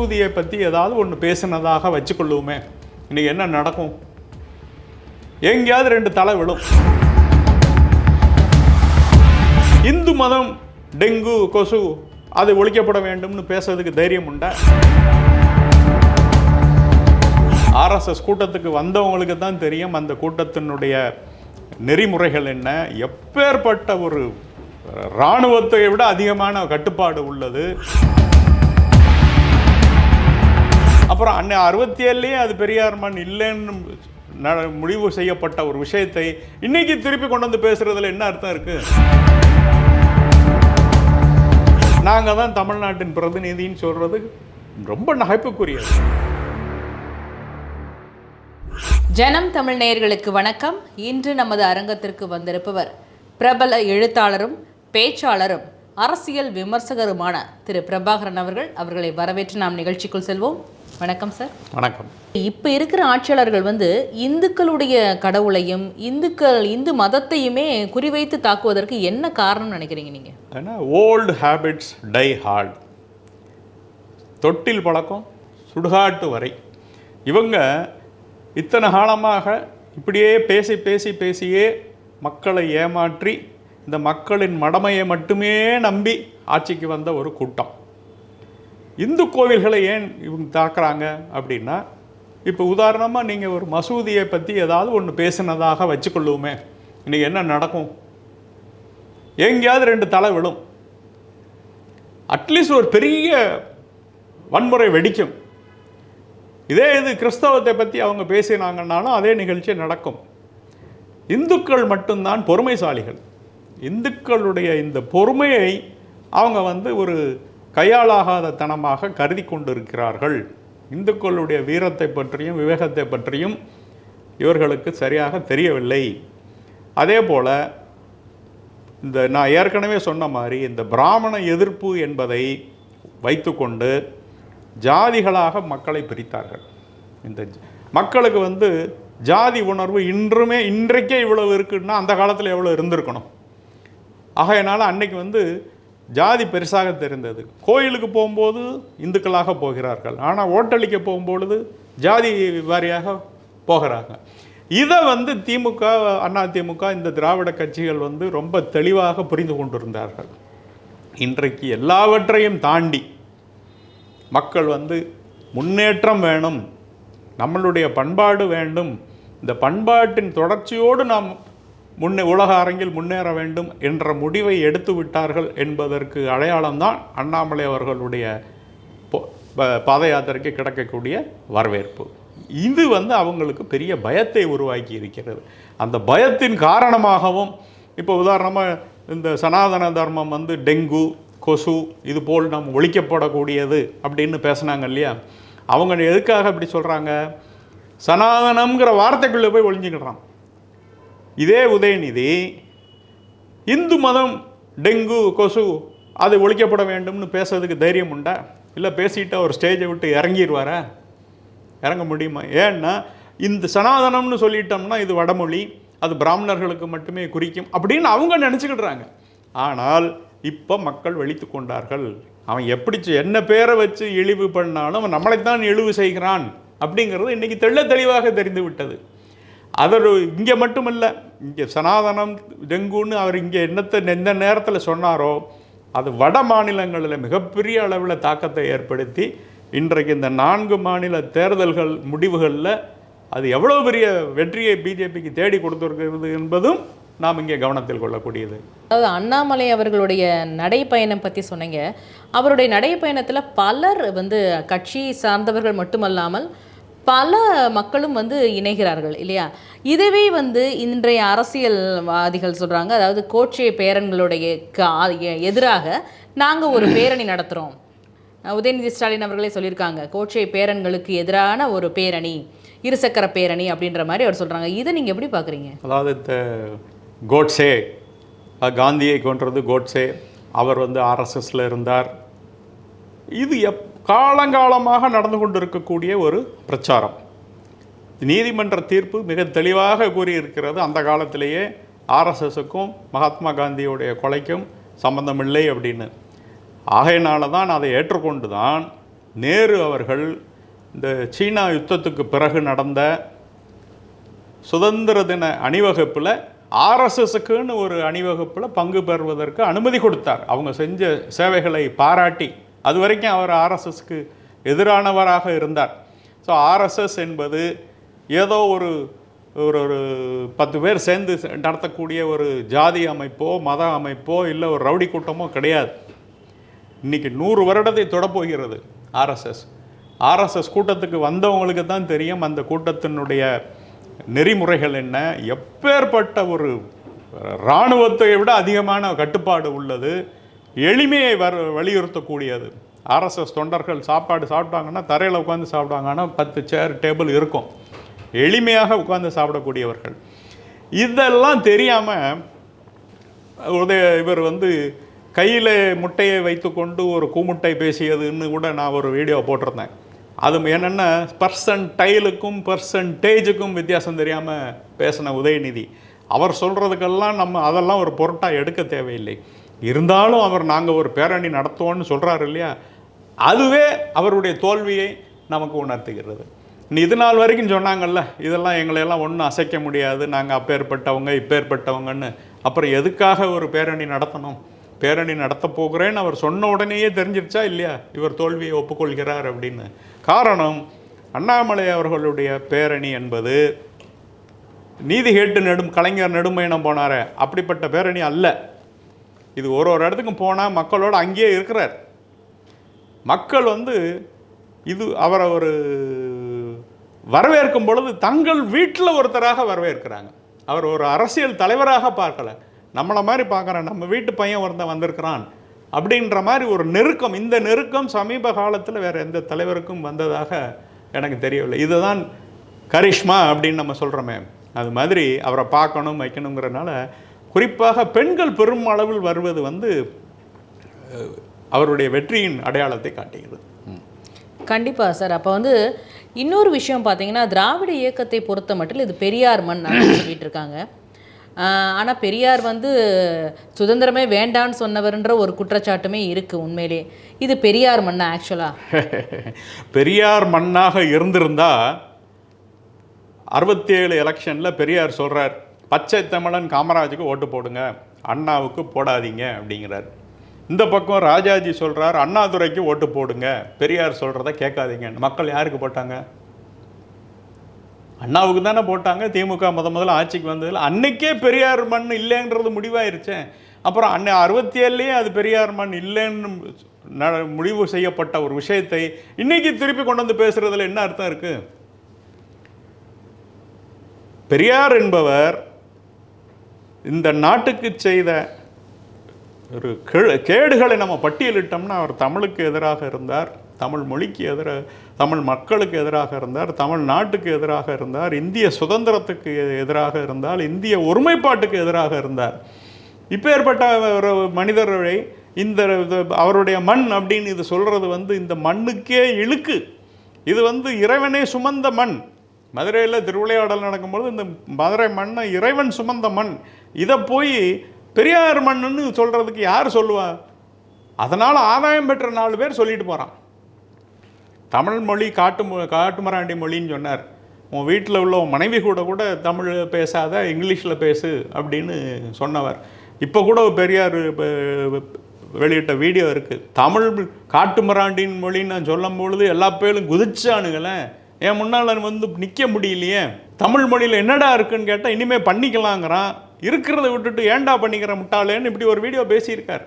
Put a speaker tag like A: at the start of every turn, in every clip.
A: மசூதியை பற்றி ஏதாவது ஒன்று பேசினதாக வச்சுக்கொள்ளுவோமே இன்னைக்கு என்ன நடக்கும்? எங்கேயாவது ரெண்டு தலை விழும். இந்து மதம் டெங்கு கொசு அது ஒழிக்கப்பட வேண்டும்னு பேசுறதுக்கு தைரியம் உண்டா? ஆர்எஸ்எஸ் கூட்டத்துக்கு வந்தவங்களுக்கு தான் தெரியும் அந்த கூட்டத்தினுடைய நெறிமுறைகள் என்ன. எப்பேற்பட்ட ஒரு இராணுவத்தை விட அதிகமான கட்டுப்பாடு உள்ளது. அப்புறம் அன்னை அறுபத்தி ஏழுலேயே அது பெரியார் மண் இல்லைன்னு ந- முடிவு செய்யப்பட்ட ஒரு விஷயத்தை இன்னைக்கு திருப்பி கொண்டு வந்து பேசுறதுல என்ன அர்த்தம் இருக்கு? நாங்கள் தான் தமிழ்நாட்டின் பிரதிநிதின்னு சொல்றது ரொம்ப நகைப்புக்குரியது.
B: ஜனம் தமிழ் நேயர்களுக்கு வணக்கம். இன்று நமது அரங்கத்திற்கு வந்திருப்பவர் பிரபல எழுத்தாளரும் பேச்சாளரும் அரசியல் விமர்சகருமான திரு பிரபாகரன் அவர்கள். அவர்களை வரவேற்று நாம் நிகழ்ச்சிக்குள் செல்வோம். வணக்கம் சார்
A: வணக்கம்.
B: இப்போ இருக்கிற ஆட்சியாளர்கள் வந்து இந்துக்களுடைய கடவுளையும் இந்துக்கள் இந்து மதத்தையுமே குறிவைத்து தாக்குவதற்கு என்ன காரணம் நினைக்கிறீங்க நீங்க?
A: ஏன்னா ஓல்டு ஹேபிட்ஸ் டை ஹார்ட் தொட்டில் பழக்கம் சுடுகாட்டு வரை. இவங்க இத்தனை காலமாக இப்படியே பேசி பேசி பேசியே மக்களை ஏமாற்றி இந்த மக்களின் மடமையை மட்டுமே நம்பி ஆட்சிக்கு வந்த ஒரு கூட்டம். இந்து கோவில்களை ஏன் இவங்க தாக்குறாங்க அப்படின்னா இப்போ உதாரணமாக நீங்கள் ஒரு மசூதியை பற்றி ஏதாவது ஒன்று பேசினதாக வச்சுக்கொள்ளுவோமே. இன்னைக்கு என்ன நடக்கும்? எங்கேயாவது ரெண்டு தலை விழும். அட்லீஸ்ட் ஒரு பெரிய வன்முறை வெடிக்கும். இதே இது கிறிஸ்தவத்தை பற்றி அவங்க பேசினாங்கன்னாலும் அதே நிகழ்ச்சி நடக்கும். இந்துக்கள் மட்டும்தான் பொறுமைசாலிகள். இந்துக்களுடைய இந்த பொறுமையை அவங்க வந்து ஒரு கையாளாகாத தனமாக கருதி கொண்டிருக்கிறார்கள். இந்துக்களுடைய வீரத்தை பற்றியும் விவேகத்தை பற்றியும் இவர்களுக்கு சரியாக தெரியவில்லை. அதே போல் இந்த நான் ஏற்கனவே சொன்ன மாதிரி இந்த பிராமண எதிர்ப்பு என்பதை வைத்துக்கொண்டு ஜாதிகளாக மக்களை பிரித்தார்கள். இந்த ஜ- மக்களுக்கு வந்து ஜாதி உணர்வு இன்றுமே இன்றைக்கே இவ்வளவு இருக்குன்னா அந்த காலத்தில் எவ்வளோ இருந்திருக்கணும்? ஆகையினால அன்னைக்கு வந்து ஜாதி பெருசாக தெரிந்தது. கோயிலுக்கு போகும்போது இந்துக்களாக போகிறார்கள். ஆனால் ஓட்டளிக்க போகும்பொழுது ஜாதி வாரியாக போகிறாங்க. இதை வந்து திமுக அண்ணா திமுக இந்த திராவிட கட்சிகள் வந்து ரொம்ப தெளிவாக புரிந்து கொண்டிருந்தார்கள். இன்றைக்கு எல்லாவற்றையும் தாண்டி மக்கள் வந்து முன்னேற்றம் வேணும் நம்மளுடைய பண்பாடு வேண்டும். இந்த பண்பாட்டின் தொடர்ச்சியோடு நாம் முன்னே உலக அரங்கில் முன்னேற வேண்டும் என்ற முடிவை எடுத்து விட்டார்கள் என்பதற்கு அடையாளம்தான் அண்ணாமலை அவர்களுடைய ப- பாத யாத்திரைக்கு கிடைக்கக்கூடிய வரவேற்பு. இது வந்து அவங்களுக்கு பெரிய பயத்தை உருவாக்கி இருக்கிறது. அந்த பயத்தின் காரணமாகவும் இப்போ உதாரணமாக இந்த சனாதன தர்மம் வந்து டெங்கு கொசு இது போல் நாம் ஒழிக்கப்படக்கூடியது அப்படின்னு பேசுனாங்க இல்லையா? அவங்க எதுக்காக அப்படி சொல்கிறாங்க சனாதனம்ங்கிற வார்த்தைக்குள்ளே போய் ஒழிஞ்சுக்கிடுறான். இதே உதயநிதி இந்து மதம் டெங்கு கொசு அது ஒழிக்கப்பட வேண்டும்னு பேசுறதுக்கு தைரியம் உண்டா? இல்லை பேசிட்டு அவர் ஸ்டேஜை விட்டு இறங்கிடுவாரா இறங்க முடியுமா? ஏன்னா இந்த சனாதனம்னு சொல்லிட்டோம்னா இது வடமொழி அது பிராமணர்களுக்கு மட்டுமே குறிக்கும் அப்படின்னு அவங்க நினச்சிக்கிடுறாங்க. ஆனால் இப்போ மக்கள் வெளித்து கொண்டார்கள். அவன் எப்படி என்ன பேரை வச்சு இழிவு பண்ணாலும் அவன் நம்மளைத்தான் இழிவு செய்கிறான் அப்படிங்கிறது இன்னைக்கு தெள்ள தெளிவாக தெரிந்து விட்டது. அவர் இங்கே மட்டுமல்ல இங்கே சனாதனம் டெங்குன்னு அவர் இங்கே என்னத்தை எந்த நேரத்தில் சொன்னாரோ அது வட மாநிலங்களில் மிகப்பெரிய அளவில் தாக்கத்தை ஏற்படுத்தி இன்றைக்கு இந்த நான்கு மாநில தேர்தல்கள் முடிவுகளில் அது எவ்வளோ பெரிய வெற்றியை பிஜேபிக்கு தேடி கொடுத்துருக்கிறது என்பதும் நாம் இங்கே கவனத்தில் கொள்ளக்கூடியது.
B: அதாவது அண்ணாமலை அவர்களுடைய நடைப்பயணம் பற்றி சொன்னீங்க. அவருடைய நடைப்பயணத்தில் பலர் வந்து கட்சி சார்ந்தவர்கள் மட்டுமல்லாமல் பல மக்களும் வந்து இணைகிறார்கள் இல்லையா? இதுவே வந்து இன்றைய அரசியல்வாதிகள் சொல்கிறாங்க அதாவது கோட்சே பேரன்களுடைய எ- எதிராக நாங்கள் ஒரு பேரணி நடத்துகிறோம் உதயநிதி ஸ்டாலின் அவர்களே சொல்லியிருக்காங்க கோட்சே பேரன்களுக்கு எதிரான ஒரு பேரணி இருசக்கர பேரணி அப்படின்ற மாதிரி அவர் சொல்கிறாங்க இதை நீங்கள் எப்படி பார்க்குறீங்க
A: அதாவது இந்த கோட்ஸே காந்தியை கொன்றது கோட்ஸே அவர் வந்து ஆர்எஸ்எஸில் இருந்தார். இது எப் காலங்காலமாக நடந்து கொண்டிருக்கக்கூடிய ஒரு பிரச்சாரம். நீதிமன்ற தீர்ப்பு மிக தெளிவாக கூறியிருக்கிறது. அந்த காலத்திலேயே ஆர்எஸ்எஸுக்கும் மகாத்மா காந்தியுடைய கொலைக்கும் சம்பந்தமில்லை அப்படின்னு. ஆகையினால தான் அதை ஏற்றுக்கொண்டு தான் நேரு அவர்கள் இந்த சீனா யுத்தத்துக்கு பிறகு நடந்த சுதந்திர தின அணிவகுப்பில் ஆர்எஸ்எஸுக்குன்னு ஒரு அணிவகுப்பில் பங்கு பெறுவதற்கு அனுமதி கொடுத்தார். அவங்க செஞ்ச சேவைகளை பாராட்டி அது வரைக்கும் அவர் ஆர்எஸ்எஸ்க்கு எதிரானவராக இருந்தார். ஸோ ஆர்எஸ்எஸ் என்பது ஏதோ ஒரு ஒரு ஒரு பத்து பேர் சேர்ந்து நடத்தக்கூடிய ஒரு ஜாதி அமைப்போ மத அமைப்போ இல்லை ஒரு ரவுடி கூட்டமோ கிடையாது. இன்னைக்கு நூறு வருடத்தை தொடப்போகிறது ஆர்எஸ்எஸ். ஆர்எஸ்எஸ் கூட்டத்துக்கு வந்தவங்களுக்கு தான் தெரியும் அந்த கூட்டத்தினுடைய நெறிமுறைகள் என்ன. எப்பேற்பட்ட ஒரு இராணுவத்தை விட அதிகமான கட்டுப்பாடு உள்ளது. எளிமையை வர வலியுறுத்தக்கூடியது. ஆர்எஸ்எஸ் தொண்டர்கள் சாப்பாடு சாப்பிட்டாங்கன்னா தரையில் உட்காந்து சாப்பிட்டாங்கன்னா பத்து சேர் டேபிள் இருக்கும். எளிமையாக உட்காந்து சாப்பிடக்கூடியவர்கள். இதெல்லாம் தெரியாமல் உதய இவர் வந்து கையில் முட்டையை வைத்துக்கொண்டு ஒரு கூமுட்டை பேசியதுன்னு கூட நான் ஒரு வீடியோ போட்டிருந்தேன். அது என்னென்னா பர்சன்டைலுக்கும் பர்சன்டேஜுக்கும் வித்தியாசம் தெரியாமல் பேசின உதயநிதி. அவர் சொல்கிறதுக்கெல்லாம் நம்ம அதெல்லாம் ஒரு பொருட்டாக எடுக்க தேவையில்லை. இருந்தாலும் அவர் நாங்கள் ஒரு பேரணி நடத்துவோம்னு சொல்கிறாரு இல்லையா? அதுவே அவருடைய தோல்வியை நமக்கு உணர்த்துகிறது. நீ இது நாள் வரைக்கும் சொன்னாங்கல்ல இதெல்லாம் எங்களையெல்லாம் ஒன்றும் அசைக்க முடியாது நாங்கள் அப்பேற்பட்டவங்க இப்பேற்பட்டவங்கன்னு. அப்புறம் எதுக்காக ஒரு பேரணி நடத்தணும்? பேரணி நடத்த போகிறேன்னு அவர் சொன்ன உடனேயே தெரிஞ்சிருச்சா இல்லையா? இவர் தோல்வியை ஒப்புக்கொள்கிறார் அப்படின்னு. காரணம் அண்ணாமலை அவர்களுடைய பேரணி என்பது நீதி கேட்டு நெடும் கலைஞர் நெடுமையினம் போனார். அப்படிப்பட்ட பேரணி அல்ல. இது ஒரு ஒரு இடத்துக்கும் போனால் மக்களோட அங்கேயே இருக்கிறார். மக்கள் வந்து இது அவரை ஒரு வரவேற்கும் பொழுது தங்கள் வீட்டில் ஒருத்தராக வரவேற்கிறாங்க. அவர் ஒரு அரசியல் தலைவராக பார்க்கல. நம்மளை மாதிரி பார்க்குறேன் நம்ம வீட்டு பையன் ஒருத்தன் வந்திருக்கிறான் அப்படின்ற மாதிரி ஒரு நெருக்கம் இந்த நெருக்கம் சமீப காலத்தில் வேறு எந்த தலைவருக்கும் வந்ததாக எனக்கு தெரியவில்லை. இதுதான் கரிஷ்மா அப்படின்னு நம்ம சொல்கிறோமே அது மாதிரி அவரை பார்க்கணும் வைக்கணுங்கிறனால குறிப்பாக பெண்கள் பெரும் அளவில் வருவது வந்து அவருடைய வெற்றியின் அடையாளத்தை காட்டுகிறது.
B: கண்டிப்பாக சார். அப்போ வந்து இன்னொரு விஷயம் பார்த்தீங்கன்னா திராவிட இயக்கத்தை பொறுத்த மட்டும் இது பெரியார் மண் சொல்லிட்டு இருக்காங்க. ஆனால் பெரியார் வந்து சுதந்திரமே வேண்டான்னு சொன்னவர்ன்ற ஒரு குற்றச்சாட்டுமே இருக்குது உண்மையிலே. இது பெரியார் மண்ணா ஆக்சுவலாக
A: பெரியார் மண்ணாக இருந்திருந்தா அறுபத்தி ஏழு எலெக்ஷனில் பெரியார் சொல்கிறார் பச்சை தமிழன் காமராஜுக்கு ஓட்டு போடுங்க அண்ணாவுக்கு போடாதீங்க அப்படிங்கிறார். இந்த பக்கம் ராஜாஜி சொல்கிறார் அண்ணாதுரைக்கு ஓட்டு போடுங்க. பெரியார் சொல்கிறத கேட்காதீங்க. மக்கள் யாருக்கு போட்டாங்க? அண்ணாவுக்கு தானே போட்டாங்க. திமுக முத முதல்ல ஆட்சிக்கு வந்ததில் அன்னைக்கே பெரியார் மண் இல்லைன்றது முடிவாயிருச்சேன் அப்புறம் அன்னை அறுபத்தி ஏழுலேயே அது பெரியார் மண் இல்லைன்னு முடிவு செய்யப்பட்ட ஒரு விஷயத்தை இன்னைக்கு திருப்பி கொண்டு வந்து பேசுறதுல என்ன அர்த்தம் இருக்கு? பெரியார் என்பவர் இந்த நாட்டுக்கு செய்த ஒரு கேடுகளை நம்ம பட்டியலிட்டோம்னா அவர் தமிழுக்கு எதிராக இருந்தார் தமிழ் மொழிக்கு எதிராக தமிழ் மக்களுக்கு எதிராக இருந்தார் தமிழ் நாட்டுக்கு எதிராக இருந்தார் இந்திய சுதந்திரத்துக்கு எதிராக இருந்தால் இந்திய ஒருமைப்பாட்டுக்கு எதிராக இருந்தார். இப்பேற்பட்ட ஒரு மனிதரை இந்த இது அவருடைய மண் அப்படின்னு இது சொல்கிறது வந்து இந்த மண்ணுக்கே இழுக்கு. இது வந்து இறைவனே சுமந்த மண். மதுரையில் திருவிளையாடல் நடக்கும்போது இந்த மதுரை மண்ணை இறைவன் சுமந்த மண். இதை போய் பெரியார் மண்ணுன்னு சொல்கிறதுக்கு யார் சொல்லுவா? அதனால் ஆதாயம் பெற்ற நாலு பேர் சொல்லிட்டு போகிறான் தமிழ் மொழி காட்டு மொ- காட்டுமராண்டி மொழின்னு சொன்னார். உன் வீட்டில் உள்ள உன் மனைவி கூட கூட தமிழ் பேசாத இங்கிலீஷில் பேசு அப்படின்னு சொன்னவர். இப்போ கூட ஒரு பெரியார் வெளியிட்ட வீடியோ இருக்குது தமிழ் காட்டுமராண்டின் மொழின்னு நான் சொல்லும் பொழுது எல்லா பேரும் குதிச்சானுங்களேன் என் முன்னால் வந்து நிற்க முடியலையே. தமிழ் மொழியில் என்னடா இருக்குன்னு கேட்டால் இனிமேல் பண்ணிக்கலாங்கிறான். இருக்கிறத விட்டுட்டு ஏன்டா பண்ணிக்கிற முட்டாளேன்னு இப்படி ஒரு வீடியோ பேசியிருக்கார்.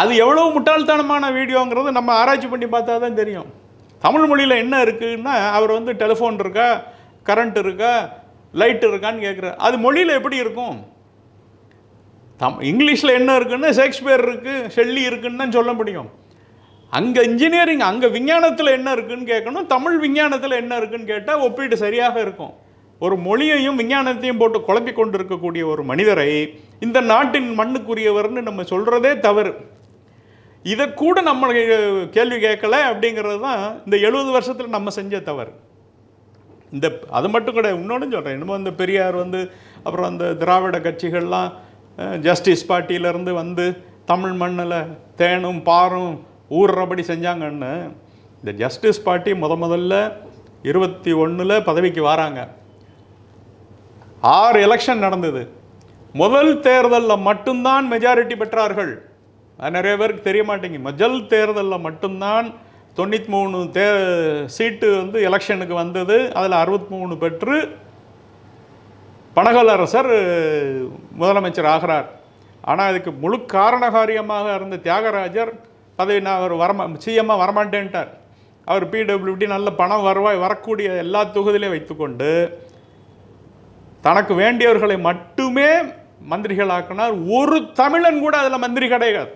A: அது எவ்வளோ முட்டாள்தனமான வீடியோங்கிறது நம்ம ஆராய்ச்சி பண்ணி பார்த்தா தான் தெரியும். தமிழ் மொழியில் என்ன இருக்குன்னா அவர் வந்து டெலிஃபோன் இருக்கா கரண்ட் இருக்கா லைட் இருக்கான்னு கேட்குறாரு அது மொழியில் எப்படி இருக்கும்? தம் இங்கிலீஷில் என்ன இருக்குன்னு ஷேக்ஸ்பியர் இருக்குது ஷெல்லி இருக்குன்னு தான் சொல்ல முடியும். அங்கே இன்ஜினியரிங் அங்கே விஞ்ஞானத்தில் என்ன இருக்குன்னு கேட்கணும் தமிழ் விஞ்ஞானத்தில் என்ன இருக்குன்னு கேட்டால் ஒப்பீடு சரியாக இருக்கும். ஒரு மொழியையும் விஞ்ஞானத்தையும் போட்டு குழப்பி கொண்டு இருக்கக்கூடிய ஒரு மனிதரை இந்த நாட்டின் மண்ணுக்குரியவர்னு நம்ம சொல்கிறதே தவறு. இதை கூட நம்ம கேள்வி கேட்கல அப்படிங்கிறது தான் இந்த எழுபது வருஷத்தில் நம்ம செஞ்ச தவறு. இந்த அது மட்டும் கிடையாது இன்னொன்று சொல்கிறேன் என்னமோ இந்த பெரியார் வந்து அப்புறம் அந்த திராவிட கட்சிகள்லாம் ஜஸ்டிஸ் பார்ட்டியிலேருந்து வந்து தமிழ் மண்ணில் தேனும் பாரும் ஊறுறபடி செஞ்சாங்கன்னு இந்த ஜஸ்டிஸ் பார்ட்டி முத முதல்ல இருபத்தி ஒன்றில் பதவிக்கு வராங்க. ஆறு எலெக்ஷன் நடந்தது. முதல் தேர்தலில் மட்டும்தான் மெஜாரிட்டி பெற்றார்கள். அது நிறைய பேருக்கு தெரிய மாட்டேங்குது. முதல் தேர்தலில் மட்டும்தான் தொண்ணூற்றி மூணு தே சீட்டு வந்து எலெக்ஷனுக்கு வந்தது. அதில் அறுபத்தி மூணு பெற்று பனகல் அரசர் முதலமைச்சர் ஆகிறார். ஆனால் இதுக்கு முழு காரணகாரியமாக இருந்த தியாகராஜர் பதவி நான் அவர் வரமா சிஎம்மாக வரமாட்டேன்ட்டார். அவர் பிடபிள்யூடி நல்ல பணம் வருவாய் வரக்கூடிய எல்லா தொகுதியிலையும் வைத்துக்கொண்டு தனக்கு வேண்டியவர்களை மட்டுமே மந்திரிகளாக்கினார். ஒரு தமிழன் கூட அதில் மந்திரி கிடையாது.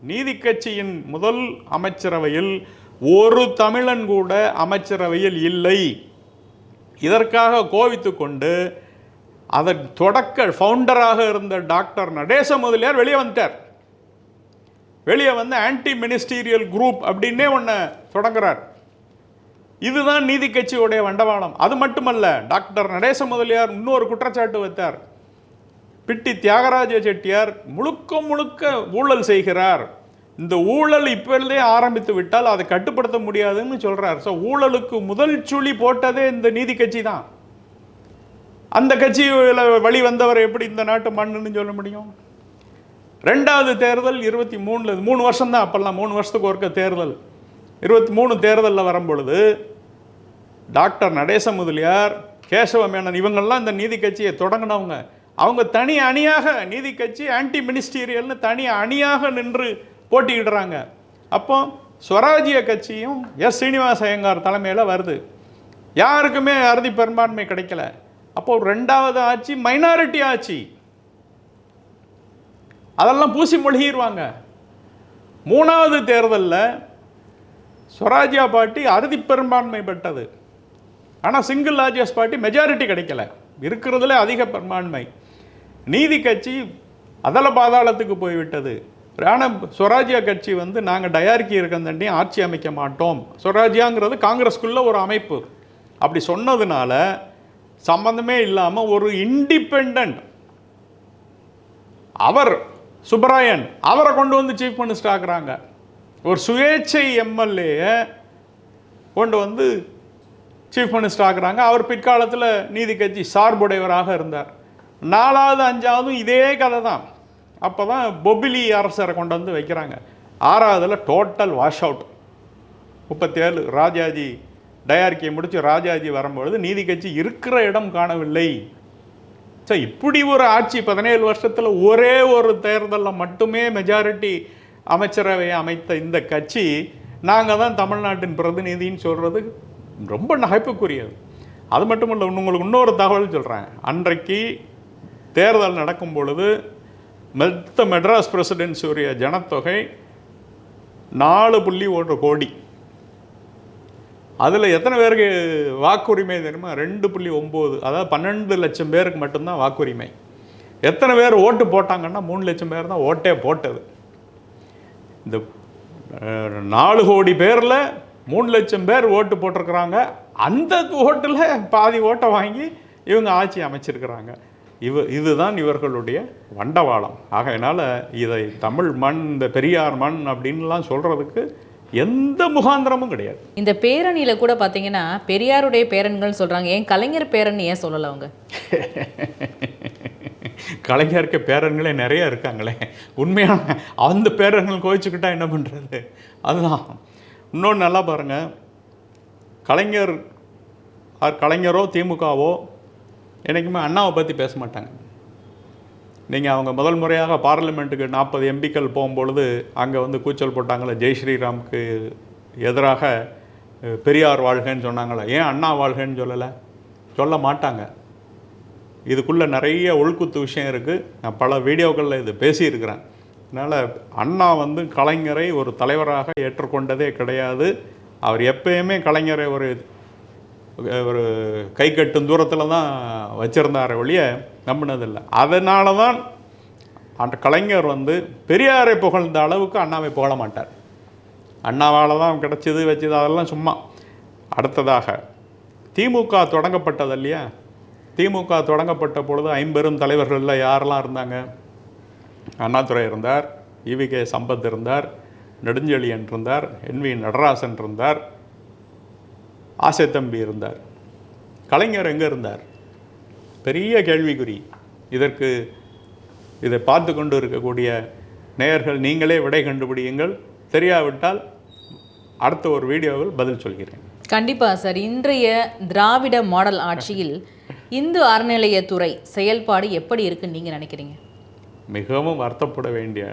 A: நீதி கட்சியின் முதல் அமைச்சரவையில் ஒரு தமிழன் கூட அமைச்சரவையில் இல்லை. இதற்காக கோவித்து கொண்டு அதன் தொடக்க ஃபவுண்டராக இருந்த டாக்டர் நடேச முதலியார் வெளியே வந்துட்டார். வெளியே வந்து ஆன்டி மினிஸ்டீரியல் குரூப் அப்படின்னே ஒன்று தொடங்குறார். இதுதான் நீதி கட்சியுடைய வண்டவாளம். அது மட்டுமல்ல டாக்டர் நடேச முதலியார் இன்னொரு குற்றச்சாட்டு வைத்தார். பிட்டி தியாகராஜ செட்டியார் முழுக்க முழுக்க ஊழல் செய்கிறார். இந்த ஊழல் இப்பொழுதே ஆரம்பித்து விட்டால் அதை கட்டுப்படுத்த முடியாதுன்னு சொல்றார். ஸோ ஊழலுக்கு முதல் சுழி போட்டதே இந்த நீதி கட்சி தான். அந்த கட்சியில் வழி வந்தவர் எப்படி இந்த நாட்டு மண்ணுன்னு சொல்ல முடியும்? ரெண்டாவது தேர்தல் இருபத்தி மூணில் மூணு வருஷம்தான் அப்போல்லாம் மூணு வருஷத்துக்கு ஒருக்க தேர்தல். இருபத்தி மூணு தேர்தலில் வரும்பொழுது டாக்டர் நடேச முதலியார் கேசவ மேனன் இவங்கள்லாம் இந்த நீதி கட்சியை தொடங்கினவங்க. அவங்க தனி அணியாக நீதி கட்சி ஆன்டி மினிஸ்டீரியல்னு தனி அணியாக நின்று போட்டியிடுறாங்க. அப்போ ஸ்வராஜ்ய கட்சியும் எஸ் ஸ்ரீனிவாச ஐயங்கார் தலைமையில் வருது. யாருக்குமே அறுதி பெரும்பான்மை கிடைக்கல. அப்போ ரெண்டாவது ஆட்சி மைனாரிட்டி ஆட்சி. அதெல்லாம் பூசி மொழிகிடுவாங்க மூணாவது தேர்தலில் ஸ்வராஜ்யா பார்ட்டி அறுதி பெரும்பான்மை பெற்றது. ஆனால் சிங்கிள் லார்ஜஸ்ட் பார்ட்டி மெஜாரிட்டி கிடைக்கல. இருக்கிறதுல அதிக பெரும்பான்மை. நீதி கட்சி அதல பாதாளத்துக்கு போய்விட்டது. ஆனால் ஸ்வராஜ்யா கட்சி வந்து நாங்கள் டயாரிக்கி இருக்கிறதண்டி ஆட்சி அமைக்க மாட்டோம். ஸ்வராஜ்யாங்கிறது காங்கிரஸ்க்குள்ள ஒரு அமைப்பு. அப்படி சொன்னதுனால சம்பந்தமே இல்லாமல் ஒரு இண்டிபெண்ட் அவர் சுப்பராயன் அவரை கொண்டு வந்து சீஃப் மினிஸ்டர் ஆக்குறாங்க. ஒரு சுயேட்சை எம்எல்ஏ கொண்டு வந்து சீஃப் மினிஸ்டர் ஆக்குறாங்க அவர் பிற்காலத்தில் நீதி கட்சி சார்புடையவராக இருந்தார். நாலாவது அஞ்சாவதும் இதே கதை தான் அப்போ தான் பொபிலி அரசரை கொண்டு வந்து வைக்கிறாங்க. ஆறாவதில் டோட்டல் வாஷ் அவுட் முப்பத்தேழு ராஜாஜி டயார்கியை முடித்து ராஜாஜி வரும்பொழுது நீதி கட்சி இருக்கிற இடம் காணவில்லை. ஸோ இப்படி ஒரு ஆட்சி பதினேழு வருஷத்தில் ஒரே ஒரு தேர்தலில் மட்டுமே மெஜாரிட்டி அமைச்சரவையை அமைத்த இந்த கட்சி நாங்கள் தான் தமிழ்நாட்டின் பிரதிநிதின்னு சொல்கிறது ரொம்ப நகைப்புக்குரியது அது மட்டும் இல்லை உங்களுக்கு இன்னொரு தகவல் சொல்கிறேன் அன்றைக்கு தேர்தல் நடக்கும் பொழுது மெத்த மெட்ராஸ் பிரசிடென்சியுடைய ஜனத்தொகை நாலு புள்ளி ஒன்று கோடி. அதில் எத்தனை பேருக்கு வாக்குரிமை தெரியுமா? ரெண்டு புள்ளி ஒம்பது. அதாவது பன்னெண்டு லட்சம் பேருக்கு மட்டும்தான் வாக்குரிமை. எத்தனை பேர் ஓட்டு போட்டாங்கன்னா மூணு லட்சம் பேர் தான் ஓட்டே போட்டது. இந்த நாலு கோடி பேரில் மூணு லட்சம் பேர் ஓட்டு போட்டிருக்கிறாங்க. அந்த ஓட்டில் பாதி ஓட்டை வாங்கி இவங்க ஆட்சி அமைச்சிருக்கிறாங்க. இவ இதுதான் இவர்களுடைய வண்டவாளம். ஆகையினால இதை தமிழ் மண் இந்த பெரியார் மண் அப்படின்லாம் சொல்கிறதுக்கு எந்த முகாந்திரமும் கிடையாது.
B: இந்த பேரணியில கூட பாத்தீங்கன்னா பெரியாருடைய பேரன்கள் சொல்றாங்க. ஏன் கலைஞர் பேரன் ஏன் சொல்லல அவங்க?
A: கலைஞருக்கு பேரன்களே நிறைய இருக்காங்களே. உண்மையான அந்த பேரன்கள் கோவிச்சுக்கிட்டா என்ன பண்ணுறது அதுதான். இன்னொன்று நல்லா பாருங்கள் கலைஞர் ஆர் கலைஞரோ திமுகவோ என்றைக்குமே அண்ணாவை பற்றி பேச மாட்டாங்க. நீங்கள் அவங்க முதல் முறையாக பார்லிமெண்ட்டுக்கு நாற்பது எம்பிக்கள் போகும்பொழுது அங்கே வந்து கூச்சல் போட்டாங்களே ஜெய் ஸ்ரீராமுக்கு எதிராக பெரியார் வாழ்கன்னு சொன்னாங்களே. ஏன் அண்ணா வாழ்கன்னு சொல்லலை? சொல்ல மாட்டாங்க. இதுக்குள்ளே நிறைய ஒழுக்குத்து விஷயம் இருக்குது நான் பல வீடியோக்களில் இது பேசியிருக்கிறேன். அதனால் அண்ணா வந்து கலைஞரை ஒரு தலைவராக ஏற்றுக்கொண்டதே கிடையாது. அவர் எப்பயுமே கலைஞரை ஒரு ஒரு கை கட்டும் தூரத்தில் தான் வச்சுருந்தார ஒழிய நம்பினதில்லை. அதனால தான் அந்த கலைஞர் வந்து பெரியாரை புகழ்ந்த அளவுக்கு அண்ணாவை புகழ மாட்டார். அண்ணாவால் தான் கிடச்சிது வச்சது அதெல்லாம் சும்மா. அடுத்ததாக திமுக தொடங்கப்பட்டது இல்லையா? திமுக தொடங்கப்பட்ட பொழுது ஐம்பெரும் தலைவர்களில் யாரெல்லாம் இருந்தாங்க? அண்ணாதுரை இருந்தார் இவிகே சம்பத் இருந்தார் நெடுஞ்செழியன் இருந்தார் என் வி நடராசன் இருந்தார் ஆசை தம்பி இருந்தார். கலைஞர் எங்கே இருந்தார்? பெரிய கேள்விக்குறி. இதற்கு இதை பார்த்து கொண்டு இருக்கக்கூடிய நேயர்கள் நீங்களே விடை கண்டுபிடியுங்கள். தெரியாவிட்டால் அடுத்த ஒரு வீடியோவில் பதில் சொல்கிறேன்.
B: கண்டிப்பாக சார். இன்றைய திராவிட மாடல் ஆட்சியில் இந்து அறநிலையத்துறை செயல்பாடு எப்படி இருக்குன்னு நீங்கள் நினைக்கிறீங்க?
A: மிகவும் வருத்தப்பட வேண்டிய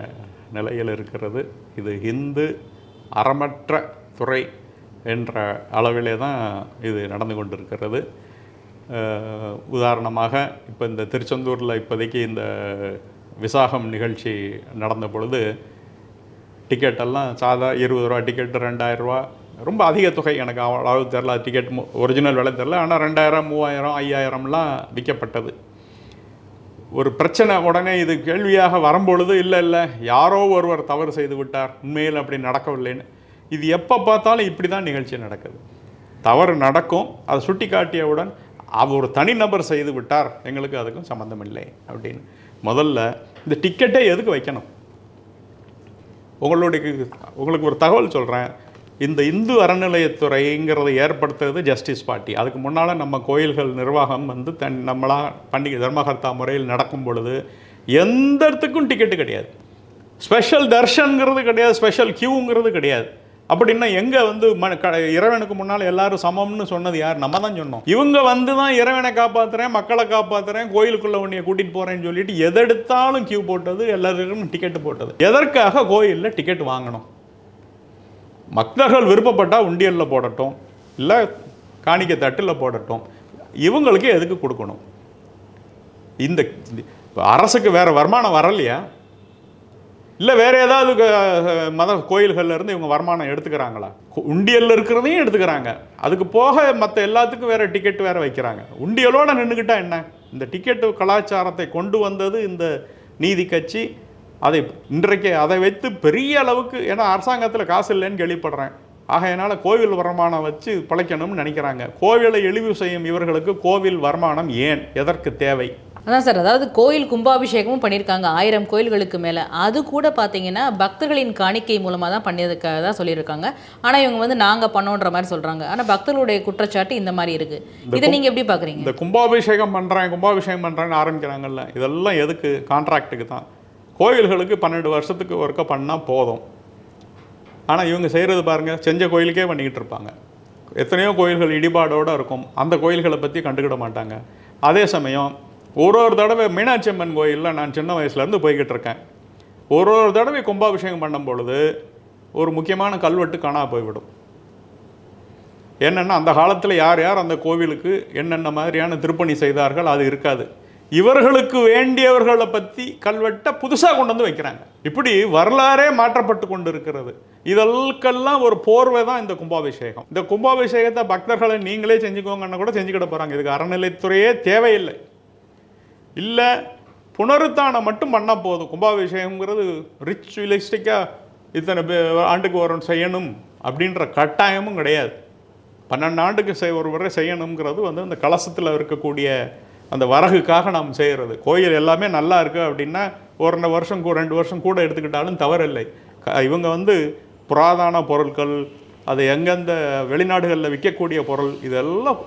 A: நிலையில் இருக்கிறது. இது இந்து அறமற்ற துறை என்ற அளவிலே தான் இது நடந்து கொண்டிருக்கிறது. உதாரணமாக இப்போ இந்த திருச்செந்தூரில் இப்போதைக்கு இந்த விசாகம் நிகழ்ச்சி நடந்த பொழுது டிக்கெட்டெல்லாம் சாதா இருபது ரூபா டிக்கெட் ரெண்டாயிரரூவா ரொம்ப அதிக தொகை எனக்கு. அவ்வளவு தெரில டிக்கெட் ஒரிஜினல் விலை தெரில ஆனால் ரெண்டாயிரம் மூவாயிரம் ஐயாயிரம்லாம் விற்கப்பட்டது. ஒரு பிரச்சனை உடனே இது கேள்வியாக வரும்பொழுது இல்லை இல்லை யாரோ ஒருவர் தவறு செய்து விட்டார் உண்மையில் அப்படி நடக்கவில்லைன்னு. இது எப்போ பார்த்தாலும் இப்படி தான் நிகழ்ச்சி நடக்குது. தவறு நடக்கும் அதை சுட்டி காட்டியவுடன் அவர் ஒரு தனிநபர் செய்து விட்டார் எங்களுக்கு அதுக்கும் சம்மந்தம் இல்லை அப்படின்னு. முதல்ல இந்த டிக்கெட்டே எதுக்கு வைக்கணும்? உங்களுடைய உங்களுக்கு ஒரு தகவல் சொல்கிறேன் இந்த இந்து அறநிலையத்துறைங்கிறத ஏற்படுத்துறது ஜஸ்டிஸ் பார்ட்டி அதுக்கு முன்னால் நம்ம கோயில்கள் நிர்வாகம் வந்து தன் நம்மளா பண்டிகை தர்மகர்த்தா முறையில் நடக்கும் பொழுது எந்த இடத்துக்கும் டிக்கெட்டு கிடையாது. ஸ்பெஷல் தர்ஷன்கிறது கிடையாது ஸ்பெஷல் கியூங்கிறது கிடையாது. அப்படின்னா எங்கே வந்து ம க இறைவனுக்கு முன்னால் எல்லாரும் சமம்னு சொன்னது யார்? நம்ம தான் சொன்னோம். இவங்க வந்து தான் இறைவனை காப்பாற்றுறேன் மக்களை காப்பாற்றுறேன் கோயிலுக்குள்ளே உன்னைய கூட்டிகிட்டு போகிறேன்னு சொல்லிட்டு எதெடுத்தாலும் கியூ போட்டது எல்லாருக்கும் டிக்கெட்டு போட்டது. எதற்காக கோயிலில் டிக்கெட் வாங்கணும்? பக்தர்கள் விருப்பப்பட்டால் உண்டியலில் போடட்டும் இல்லை காணிக்க தட்டில் போடட்டும். இவங்களுக்கு எதுக்கு கொடுக்கணும்? இந்த அரசுக்கு வேறு வருமானம் வரலையா? இல்லை வேறு ஏதாவது க- மத கோயில்கள்ல இருந்து இவங்க வருமானம் எடுத்துக்கிறாங்களா? உண்டியலில் இருக்கிறதையும் எடுத்துக்கிறாங்க. அதுக்கு போக மற்ற எல்லாத்துக்கும் வேறு டிக்கெட் வேறு வைக்கிறாங்க. உண்டியலோடு நின்றுக்கிட்டால் என்ன? இந்த டிக்கெட்டு கலாச்சாரத்தை கொண்டு வந்தது இந்த நீதி கட்சி அதை இன்றைக்கு அதை வைத்து பெரிய அளவுக்கு ஏன்னா அரசாங்கத்தில் காசு இல்லைன்னு கேள்விப்படுறேன். ஆகையினால கோவில் வருமானம் வச்சு பிழைக்கணும்னு நினைக்கிறாங்க. கோவிலை இழிவு செய்யும் இவர்களுக்கு கோவில் வருமானம் ஏன்? எதற்கு தேவை?
B: அதான் சார் அதாவது கோயில் கும்பாபிஷேகமும் பண்ணியிருக்காங்க. ஆயிரம் கோயில்களுக்கு மேலே. அது கூட பார்த்தீங்கன்னா பக்தர்களின் காணிக்கை மூலமாக தான் பண்ணியதுக்காக தான் சொல்லியிருக்காங்க. ஆனால் இவங்க வந்து நாங்கள் பண்ணோன்ற மாதிரி சொல்கிறாங்க ஆனால் பக்தர்களுடைய குற்றச்சாட்டு இந்த மாதிரி இருக்குது இதை நீங்கள் எப்படி பார்க்குறீங்க
A: இந்த கும்பாபிஷேகம் பண்ணுறேன் கும்பாபிஷேகம் பண்ணுறேன்னு ஆரம்பிக்கிறாங்கல்ல இதெல்லாம் எதுக்கு? கான்ட்ராக்ட்டுக்கு தான். கோயில்களுக்கு பன்னெண்டு வருஷத்துக்கு ஒருக்க பண்ணால் போதும். ஆனால் இவங்க செய்கிறது பாருங்கள் செஞ்ச கோயிலுக்கே பண்ணிக்கிட்டு இருப்பாங்க. எத்தனையோ கோயில்கள் இடிபாடோடு இருக்கும். அந்த கோயில்களை பற்றி கண்டுக்கிட மாட்டாங்க. அதே சமயம் ஒரு ஒரு தடவை மீனாட்சி அம்மன் கோயிலில் நான் சின்ன வயசுலேருந்து போய்கிட்டு இருக்கேன். ஒரு ஒரு தடவை கும்பாபிஷேகம் பண்ணும் பொழுது ஒரு முக்கியமான கல்வெட்டு காணா போய்விடும். என்னென்னா அந்த காலத்தில் யார் யார் அந்த கோவிலுக்கு என்னென்ன மாதிரியான திருப்பணி செய்தார்கள் அது இருக்காது. இவர்களுக்கு வேண்டியவர்களை பற்றி கல்வெட்டை புதுசாக கொண்டு வந்து வைக்கிறாங்க. இப்படி வரலாறே மாற்றப்பட்டு கொண்டு இருக்கிறது இதற்கெல்லாம் ஒரு போர்வை தான் இந்த கும்பாபிஷேகம். இந்த கும்பாபிஷேகத்தை பக்தர்களை நீங்களே செஞ்சுக்கோங்கன்னு கூட செஞ்சுக்கிட போகிறாங்க இதுக்கு அறநிலைத்துறையே தேவையில்லை. இல்லை புனருத்தானம் மட்டும் பண்ணால் போதும். கும்பாபிஷேகம்ங்கிறது ரிச்சுவலிஸ்டிக்காக இத்தனை பே ஆண்டுக்கு ஒரு செய்யணும் அப்படின்ற கட்டாயமும் கிடையாது. பன்னெண்டு ஆண்டுக்கு செய் ஒரு முறை செய்யணுங்கிறது வந்து அந்த கலசத்தில் இருக்கக்கூடிய அந்த வரகுக்காக நாம் செய்கிறது. கோயில் எல்லாமே நல்லா இருக்குது அப்படின்னா ஒரு ரெண்டு வருஷம் கூ- ரெண்டு வருஷம் கூட எடுத்துக்கிட்டாலும் தவறில்லை. க- இவங்க வந்து புராதான பொருட்கள் அது எங்கெந்த வெளிநாடுகளில் விற்கக்கூடிய பொருள் இதெல்லாம்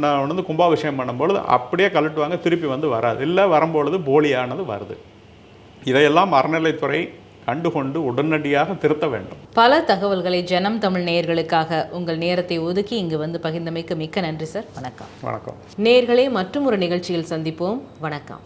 A: நான் வந்து கும்பாபிஷேகம் பண்ணும்பொழுது அப்படியே கழட்டுவாங்க திருப்பி வந்து வராது. இல்லை வரும்பொழுது போலியானது வருது. இதையெல்லாம் அறநிலைத்துறை கண்டுகொண்டு உடனடியாக திருத்த வேண்டும்.
B: பல தகவல்களை ஜனம் தமிழ் நேயர்களுக்காக உங்கள் நேரத்தை ஒதுக்கி இங்கு வந்து பகிர்ந்தமைக்கு மிக்க நன்றி சார். வணக்கம்.
A: வணக்கம்.
B: நேயர்களே மற்றும் ஒரு நிகழ்ச்சியில் சந்திப்போம். வணக்கம்.